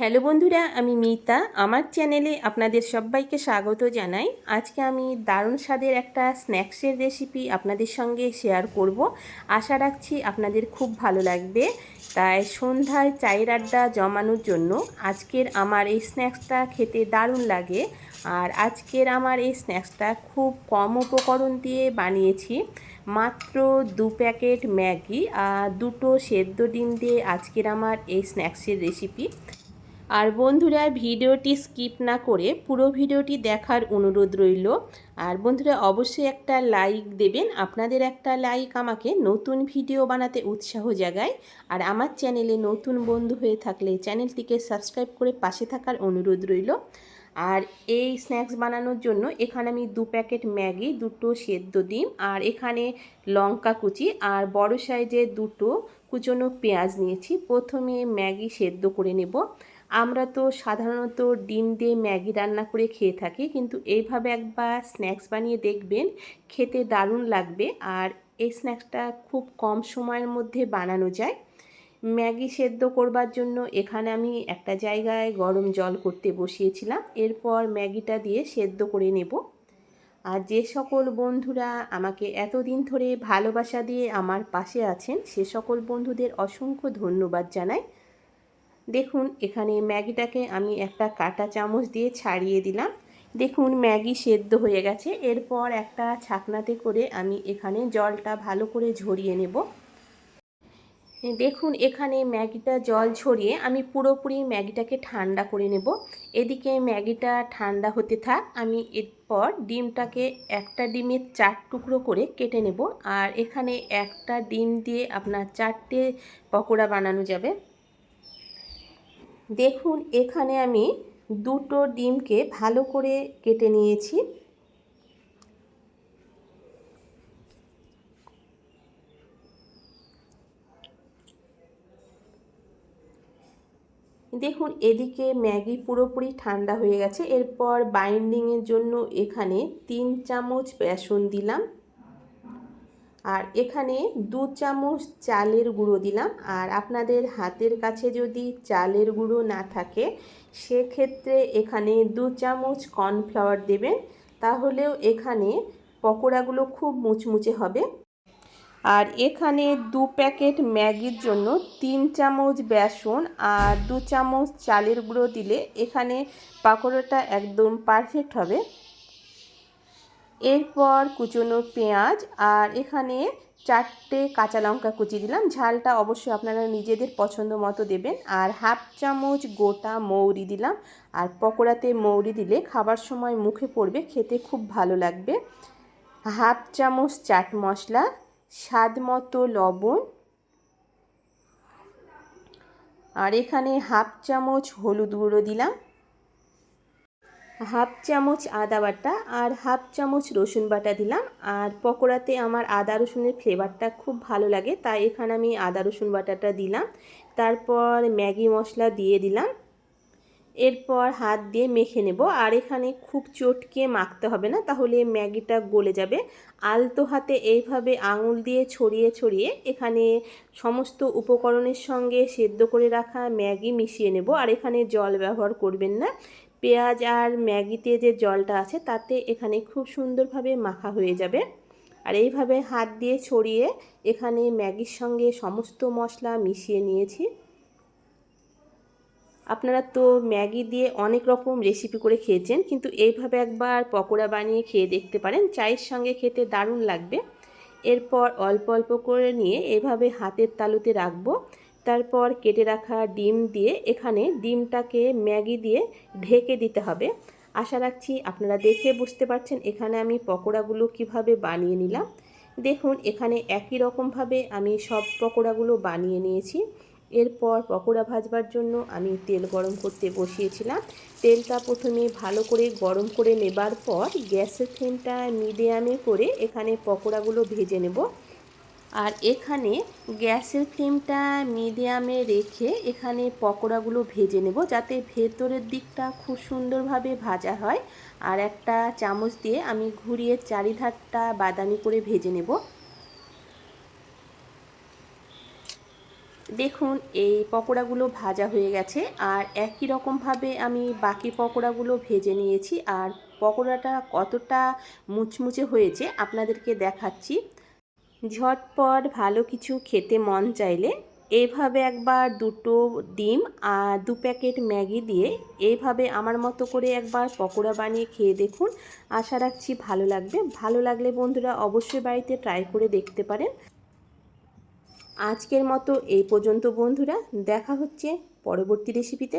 Hello বন্ধুরা, আমি মিতা। আমার চ্যানেলে আপনাদের সবাইকে স্বাগত জানাই। আজকে আমি দারুণ স্বাদের একটা স্ন্যাক্সের রেসিপি আপনাদের সঙ্গে শেয়ার করব। আশা রাখছি আপনাদের খুব ভালো লাগবে। তাই সন্ধ্যায় চায়ের আড্ডা জমানোর জন্য আজকের আমার এই স্ন্যাক্সটা খেতে দারুণ লাগে। আর আজকের আমার এই স্ন্যাক্সটা খুব কম উপকরণ দিয়ে বানিয়েছি। মাত্র দু প্যাকেট ম্যাগি আর দুটো সেদ্ধ ডিম দিয়ে আজকের আমার এই স্ন্যাক্সের রেসিপি। আর বন্ধুরা ভিডিওটি স্কিপ না করে পুরো ভিডিওটি দেখার অনুরোধ রইল। আর বন্ধুরা অবশ্যই একটা লাইক দেবেন। আপনাদের একটা লাইক আমাকে নতুন ভিডিও বানাতে উৎসাহ জাগায়। আর আমার চ্যানেলে নতুন বন্ধু হয়ে থাকলে চ্যানেলটিকে সাবস্ক্রাইব করে পাশে থাকার অনুরোধ রইল। আর এই স্ন্যাক্স বানানোর জন্য এখানে আমি দু প্যাকেট ম্যাগি, দুটো সেদ্ধ ডিম আর এখানে লঙ্কা কুচি আর বড় সাইজের দুটো কুচনো পেঁয়াজ নিয়েছি। প্রথমে ম্যাগি সেদ্ধ করে নেব। আমরা তো সাধারণত ডিম দিয়ে ম্যাগি রান্না করে খেয়ে থাকি, কিন্তু এইভাবে একবার স্ন্যাক্স বানিয়ে দেখবেন খেতে দারুণ লাগবে আর এই স্ন্যাক্সটা খুব কম সময়ের মধ্যে বানানো যায়। ম্যাগি সেদ্ধ করবার জন্য এখানে আমি একটা জায়গায় গরম জল করতে বসিয়েছিলাম, এরপর ম্যাগিটা দিয়ে সেদ্ধ করে নেব। আর যে সকল বন্ধুরা আমাকে এতদিন ধরে ভালোবাসা দিয়ে আমার পাশে আছেন, সে সকল বন্ধুদের অসংখ্য ধন্যবাদ জানাই। দেখুন, এখানে ম্যাগিটাকে আমি একটা কাটা চামচ দিয়ে ছাড়িয়ে দিলাম। দেখুন, ম্যাগি সেদ্ধ হয়ে গেছে। এরপর একটা ছাকনাতে করে আমি এখানে জলটা ভালো করে ঝরিয়ে নেব। দেখুন, এখানে ম্যাগিটা জল ছড়িয়ে আমি পুরোপুরি ম্যাগিটাকে ঠান্ডা করে নেব। এদিকে ম্যাগিটা ঠান্ডা হতে থাক, আমি এরপর ডিমটাকে একটা ডিমের চার টুকরো করে কেটে নেব। আর এখানে একটা ডিম দিয়ে আপনার চারটে পকোড়া বানানো যাবে। দেখুন, এখানে আমি দুটো ডিমকে ভালো করে কেটে নিয়েছি। দেখুন, এদিকে ম্যাগি পুরোপুরি ঠান্ডা হয়ে গেছে। এরপর বাইন্ডিংয়ের জন্য এখানে তিন চামচ বেসন দিলাম। আর এখানে দু চামচ চালের গুঁড়ো দিলাম। আর আপনাদের হাতের কাছে যদি চালের গুঁড়ো না থাকে, সেক্ষেত্রে এখানে দু চামচ কর্নফ্লাওয়ার দেবেন। তাহলেও এখানে পকোড়াগুলো খুব মুচমুচে হবে। আর এখানে দু প্যাকেট ম্যাগির জন্য তিন চামচ বেসন আর দু চামচ চালের গুঁড়ো দিলে এখানে পাকোড়াটা একদম পারফেক্ট হবে। এরপর কুচনো পেঁয়াজ আর এখানে চারটে কাঁচা লঙ্কা কুচি দিলাম। ঝালটা অবশ্যই আপনারা নিজেদের পছন্দ মতো দেবেন। আর হাফ চামচ গোটা মৌরি দিলাম। আর পকোড়াতে মৌরি দিলে খাবার সময় মুখে পড়বে, খেতে খুব ভালো লাগবে। হাফ চামচ চাট মশলা, স্বাদ মতো লবণ। আর এখানে হাফ চামচ হলুদ গুঁড়ো দিলাম। হাফ চামচ আদা বাটা আর হাফ চামচ রসুন বাটা দিলাম। আর পকোড়াতে আমার আদা রসুনের ফ্লেভারটা খুব ভালো লাগে, তাই এখানে আমি আদা রসুন বাটাটা দিলাম। তারপর ম্যাগি মশলা দিয়ে দিলাম। এরপর হাত দিয়ে মেখে নেব। আর এখানে খুব চটকে মাখতে হবে না, তাহলে ম্যাগিটা গলে যাবে। আলতো হাতে এইভাবে আঙুল দিয়ে ছড়িয়ে ছড়িয়ে এখানে সমস্ত উপকরণের সঙ্গে সেদ্ধ করে রাখা ম্যাগি মিশিয়ে নেব। আর এখানে জল ব্যবহার করবেন না। পেঁয়াজ আর ম্যাগিতে যে জলটা আছে, তাতে এখানে খুব সুন্দরভাবে মাখা হয়ে যাবে। আর এইভাবে হাত দিয়ে ছড়িয়ে এখানে ম্যাগির সঙ্গে সমস্ত মশলা মিশিয়ে নিয়েছি। আপনারা তো ম্যাগি দিয়ে অনেক রকম রেসিপি করে খেয়েছেন, কিন্তু এইভাবে একবার পকোড়া বানিয়ে খেয়ে দেখতে পারেন। চায়ের সঙ্গে খেতে দারুণ লাগবে। এরপর অল্প অল্প করে নিয়ে এভাবে হাতের তালুতে রাখব। তারপর কেটে রাখা ডিম দিয়ে এখানে ডিমটাকে ম্যাগি দিয়ে ঢেকে দিতে হবে। আশা রাখছি আপনারা দেখে বুঝতে পারছেন এখানে আমি পকোড়াগুলো কীভাবে বানিয়ে নিলাম। দেখুন, এখানে একই রকমভাবে আমি সব পকোড়াগুলো বানিয়ে নিয়েছি। এরপর পকোড়া ভাজবার জন্য আমি তেল গরম করতে বসিয়েছিলাম। তেলটা প্রথমে ভালো করে গরম করে নেবার পর গ্যাসের ফ্লেমটা মিডিয়ামে করে এখানে পকোড়াগুলো ভেজে নেব। আর এখানে গ্যাসের ফ্লেমটা মিডিয়ামে রেখে এখানে পকোড়াগুলো ভেজে নেব যাতে ভেতরের দিকটা খুব সুন্দরভাবে ভাজা হয়। আর একটা চামচ দিয়ে আমি ঘুরিয়ে চারিধারটা বাদামি করে ভেজে নেব। দেখুন, এই পকোড়াগুলো ভাজা হয়ে গেছে। আর একই রকমভাবে আমি বাকি পকোড়াগুলো ভেজে নিয়েছি। আর পকোড়াটা কতটা মুচমুচে হয়েছে আপনাদেরকে দেখাচ্ছি। ঝটপট ভালো কিছু খেতে মন চাইলে এইভাবে একবার দুটো ডিম আর দু প্যাকেট ম্যাগি দিয়ে এইভাবে আমার মতো করে একবার পকোড়া বানিয়ে খেয়ে দেখুন। আশা রাখছি ভালো লাগবে। ভালো লাগলে বন্ধুরা অবশ্যই বাড়িতে ট্রাই করে দেখতে পারেন। আজকের মতো এই পর্যন্ত বন্ধুরা। দেখা হচ্ছে পরবর্তী রেসিপিতে